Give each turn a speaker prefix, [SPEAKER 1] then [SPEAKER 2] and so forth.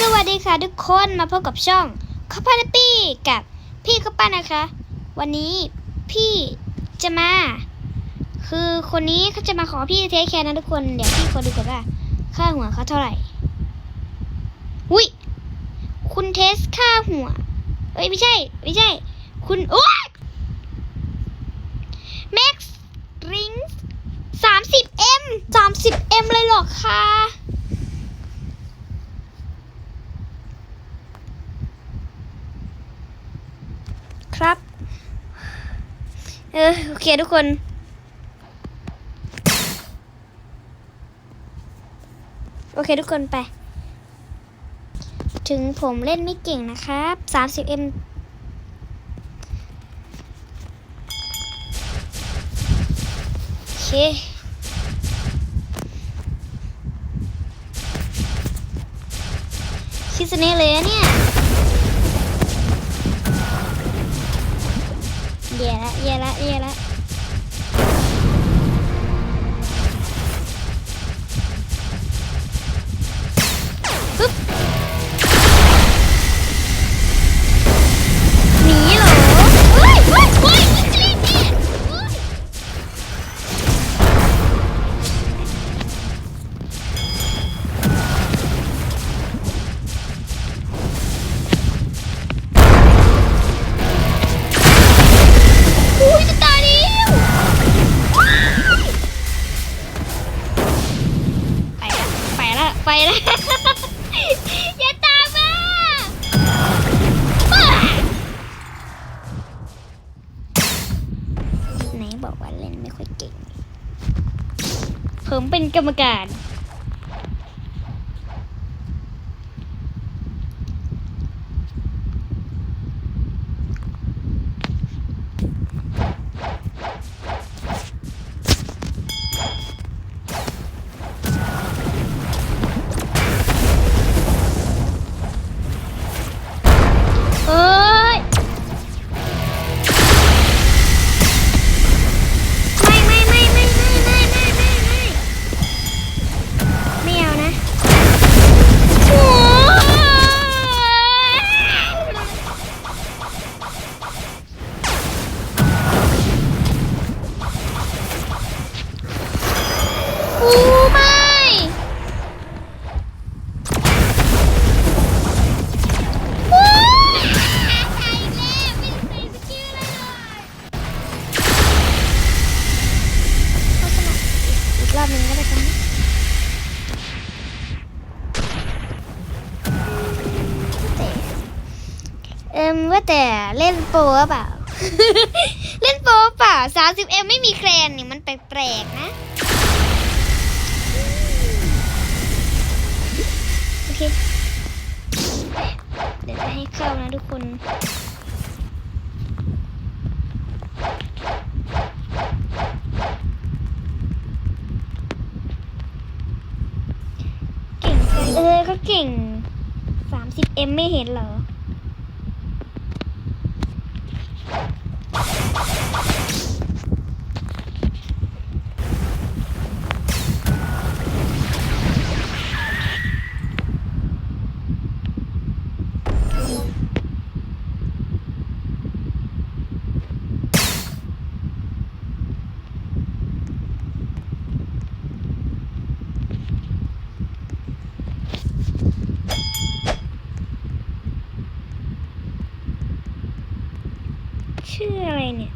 [SPEAKER 1] สวัสดีค่ะทุกคนมาพบกับช่องข้าวปั้นปี้กับพี่ข้าวปั้นนะคะ วันนี้พี่จะมา คือคนนี้เขาจะมาขอพี่เทคแคร์นะทุกคนเดี๋ยวพี่คนดูก่อนว่าค่าหัวเขาเท่าไหร่อุ้ยคุณเทสค่าหัวเอ้ยไม่ใช่ ไม่ใช่ คุณโอ๊ยแม็กซ์ริงสามสิบเอ็มสามสิบเอ็มเลยหรอคะ ครับ เออโอเคทุกคน โอเคทุกคนไป ถึงผมเล่นไม่เก่งนะครับ 30m โอเคคิดสเน่เลยเนี่ย 也来也来。 อย่าตามมาไหนบอกว่าเล่นไม่ค่อยเก่ง ผมเป็นกรรมการ กแล้วไม่ได้ใส่สกิลอะไรเลยเอาสมัครอีกรอบหนึ่งก็ได้กันนะเอ็มว่าแต่เล่นโปรหรือเปล่า เล่นโปรเปล่าสามสิบเอ็มไม่มีแคลนนี่มันแปลกๆนะ โอเค เดี๋ยวจะให้เข้านะทุกคน เก่งจัง เออก็เก่ง 30M ไม่เห็นเหรอ ชื่ออะไรเนี่ย